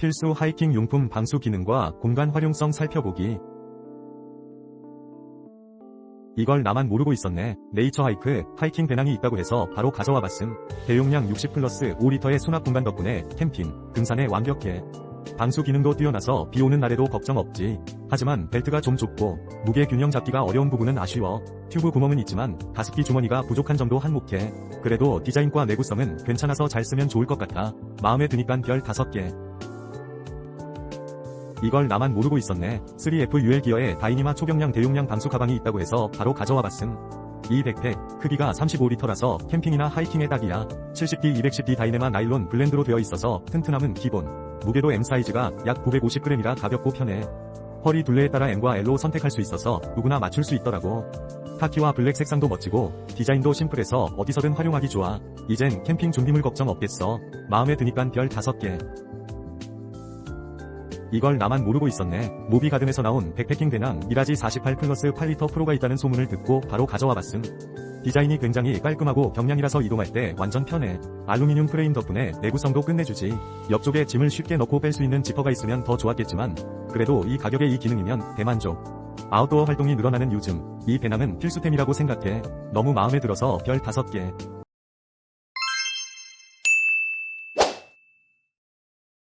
필수 하이킹 용품 방수 기능과 공간 활용성 살펴보기. 이걸 나만 모르고 있었네. 네이처 하이크, 하이킹 배낭이 있다고 해서 바로 가져와 봤음. 대용량 60 플러스 5리터의 수납 공간 덕분에 캠핑, 등산에 완벽해. 방수 기능도 뛰어나서 비 오는 날에도 걱정 없지. 하지만 벨트가 좀 좁고 무게 균형 잡기가 어려운 부분은 아쉬워. 튜브 구멍은 있지만 가습기 주머니가 부족한 점도 한몫해. 그래도 디자인과 내구성은 괜찮아서 잘 쓰면 좋을 것 같아. 마음에 드니깐 별 5개. 이걸 나만 모르고 있었네. 3F UL 기어에 다이니마 초경량 대용량 방수 가방이 있다고 해서 바로 가져와 봤음. 이 백팩, 크기가 35리터라서 캠핑이나 하이킹에 딱이야. 70D, 210D 다이네마 나일론 블렌드로 되어 있어서 튼튼함은 기본. 무게도 M 사이즈가 약 950g이라 가볍고 편해. 허리 둘레에 따라 M과 L로 선택할 수 있어서 누구나 맞출 수 있더라고. 카키와 블랙 색상도 멋지고 디자인도 심플해서 어디서든 활용하기 좋아. 이젠 캠핑 준비물 걱정 없겠어. 마음에 드니깐 별 5개. 이걸 나만 모르고 있었네. 모비 가든에서 나온 백패킹 배낭 미라지 48 플러스 8리터 프로가 있다는 소문을 듣고 바로 가져와 봤음. 디자인이 굉장히 깔끔하고 경량이라서 이동할 때 완전 편해. 알루미늄 프레임 덕분에 내구성도 끝내주지. 옆쪽에 짐을 쉽게 넣고 뺄 수 있는 지퍼가 있으면 더 좋았겠지만 그래도 이 가격에 이 기능이면 대만족. 아웃도어 활동이 늘어나는 요즘 이 배낭은 필수템이라고 생각해. 너무 마음에 들어서 별 5개.